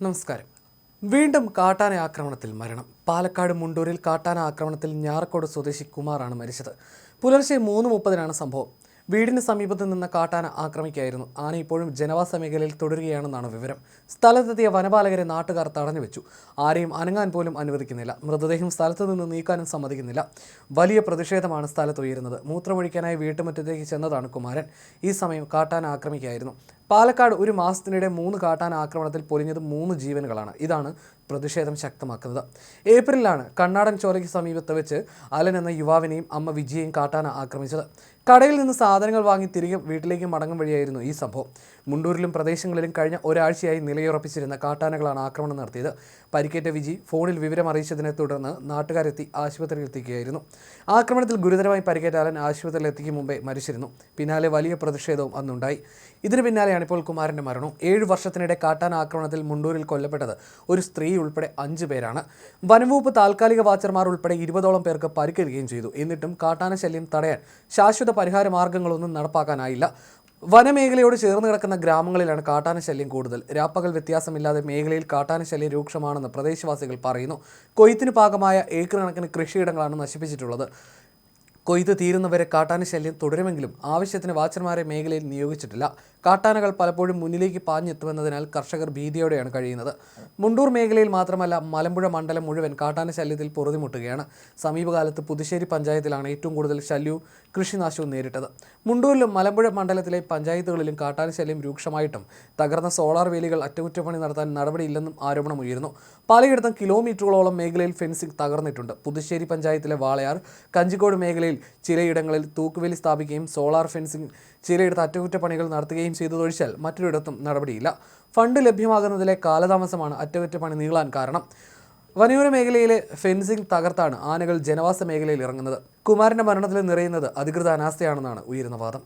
നമസ്കാരം. വീണ്ടും കാട്ടാന ആക്രമണത്തിൽ മരണം. പാലക്കാട് മുണ്ടൂരിൽ കാട്ടാന ആക്രമണത്തിൽ ഞാറക്കോട് സ്വദേശി കുമാറാണ് മരിച്ചത്. പുലർച്ചെ മൂന്ന് മുപ്പതിനാണ് സംഭവം. വീടിന് സമീപത്ത് നിന്ന് കാട്ടാന ആക്രമിക്കായിരുന്നു ആന ഇപ്പോഴും ജനവാസ മേഖലയിൽ തുടരുകയാണെന്നാണ് വിവരം. സ്ഥലത്തെത്തിയ വനപാലകരെ നാട്ടുകാർ തടഞ്ഞു വെച്ചു ആരെയും അനങ്ങാൻ പോലും അനുവദിക്കുന്നില്ല. മൃതദേഹം സ്ഥലത്ത് നിന്ന് നീക്കാനും സമ്മതിക്കുന്നില്ല. വലിയ പ്രതിഷേധമാണ് സ്ഥലത്ത് ഉയരുന്നത്. മൂത്രമൊഴിക്കാനായി വീട്ടുമുറ്റത്തേക്ക് ചെന്നതാണ് കുമാരൻ. ഈ സമയം കാട്ടാന ആക്രമിക്കുകയായിരുന്നു. പാലക്കാട് ഒരു മാസത്തിനിടെ മൂന്ന് കാട്ടാൻ ആക്രമണത്തിൽ പൊലിഞ്ഞത് മൂന്ന് ജീവനുകളാണ്. ഇതാണ് പ്രതിഷേധം ശക്തമാക്കുന്നത്. ഏപ്രിലാണ് കണ്ണാടൻ ചോലയ്ക്ക് സമീപത്ത് വെച്ച് അലൻ എന്ന യുവാവിനെയും അമ്മ വിജയെയും കാട്ടാന ആക്രമിച്ചത്. കടയിൽ നിന്ന് സാധനങ്ങൾ വാങ്ങി തിരികെ വീട്ടിലേക്ക് മടങ്ങും വഴിയായിരുന്നു ഈ സംഭവം. മുണ്ടൂരിലും പ്രദേശങ്ങളിലും കഴിഞ്ഞ ഒരാഴ്ചയായി നിലയുറപ്പിച്ചിരുന്ന കാട്ടാനകളാണ് ആക്രമണം നടത്തിയത്. പരിക്കേറ്റ വിജി ഫോണിൽ വിവരം അറിയിച്ചതിനെ തുടർന്ന് നാട്ടുകാരെത്തി ആശുപത്രിയിൽ എത്തിക്കുകയായിരുന്നു. ആക്രമണത്തിൽ ഗുരുതരമായി പരിക്കേറ്റ അലൻ ആശുപത്രിയിൽ എത്തിക്കും മുമ്പേ മരിച്ചിരുന്നു. പിന്നാലെ വലിയ പ്രതിഷേധവും അന്നുണ്ടായി. ഇതിന് പിന്നാലെയാണ് ഇപ്പോൾ കുമാരന്റെ മരണം. ഏഴ് വർഷത്തിനിടെ കാട്ടാന ആക്രമണത്തിൽ മുണ്ടൂരിൽ കൊല്ലപ്പെട്ടത് ഒരു സ്ത്രീ ഉൾപ്പെടെ അഞ്ച് പേരാണ്. വനംവകുപ്പ് താൽക്കാലിക വാച്ചർമാർ ഉൾപ്പെടെ ഇരുപതോളം പേർക്ക് പരിക്കേൽക്കുകയും ചെയ്തു. എന്നിട്ടും കാട്ടാന ശല്യം തടയാൻ ശാശ്വത പരിഹാര മാർഗങ്ങളൊന്നും നടപ്പാക്കാനായില്ല. വനമേഖലയോട് ചേർന്ന് കിടക്കുന്ന ഗ്രാമങ്ങളിലാണ് കാട്ടാന ശല്യം കൂടുതൽ. രാപ്പകൽ വ്യത്യാസമില്ലാതെ മേഖലയിൽ കാട്ടാന ശല്യം രൂക്ഷമാണെന്ന് പ്രദേശവാസികൾ പറയുന്നു. കൊയ്ത്തിന് പാകമായ ഏക്കർ കണക്കിന് കൃഷിയിടങ്ങളാണ് നശിപ്പിച്ചിട്ടുള്ളത്. കൊയ്ത്ത് തീരുന്നവരെ കാട്ടാന ശല്യം തുടരുമെങ്കിലും ആവശ്യത്തിന് വാച്ചർമാരെ മേഖലയിൽ നിയോഗിച്ചിട്ടില്ല. കാട്ടാനകൾ പലപ്പോഴും മുന്നിലേക്ക് പാഞ്ഞെത്തുമെന്നതിനാൽ കർഷകർ ഭീതിയോടെയാണ് കഴിയുന്നത്. മുണ്ടൂർ മേഖലയിൽ മാത്രമല്ല മലമ്പുഴ മണ്ഡലം മുഴുവൻ കാട്ടാന ശല്യത്തിൽ പൊറുതിമുട്ടുകയാണ്. സമീപകാലത്ത് പുതുശ്ശേരി പഞ്ചായത്തിലാണ് ഏറ്റവും കൂടുതൽ ശല്യവും കൃഷിനാശവും നേരിട്ടത്. മുണ്ടൂരിലും മലമ്പുഴ മണ്ഡലത്തിലെ പഞ്ചായത്തുകളിലും കാട്ടാന ശല്യം രൂക്ഷമായിട്ടും തകർന്ന സോളാർ വേലികൾ അറ്റകുറ്റപ്പണി നടത്താൻ നടപടിയില്ലെന്നും ആരോപണമുയരുന്നു. പലയിടത്തും കിലോമീറ്ററുകളോളം മേഖലയിൽ ഫെൻസിംഗ് തകർന്നിട്ടുണ്ട്. പുതുശ്ശേരി പഞ്ചായത്തിലെ വാളയാർ കഞ്ചിക്കോട് മേഖലയിൽ ചിലയിടങ്ങളിൽ തൂക്കുവേലി സ്ഥാപിക്കുകയും സോളാർ ഫെൻസിംഗ് ചിലയിടത്ത് അറ്റകുറ്റപ്പണികൾ നടത്തുകയും ചെയ്തതൊഴിച്ചാൽ മറ്റൊരിടത്തും നടപടിയില്ല. ഫണ്ട് ലഭ്യമാകുന്നതിലെ കാലതാമസമാണ് അറ്റകുറ്റപ്പണി നീളാൻ കാരണം. വനയൂര മേഖലയിലെ ഫെൻസിംഗ് തകർത്താണ് ആനകൾ ജനവാസ മേഖലയിൽ ഇറങ്ങുന്നത്. കുമാരന്റെ മരണത്തിൽ നിറയുന്നത് അധികൃത അനാസ്ഥയാണെന്നാണ് ഉയരുന്ന വാദം.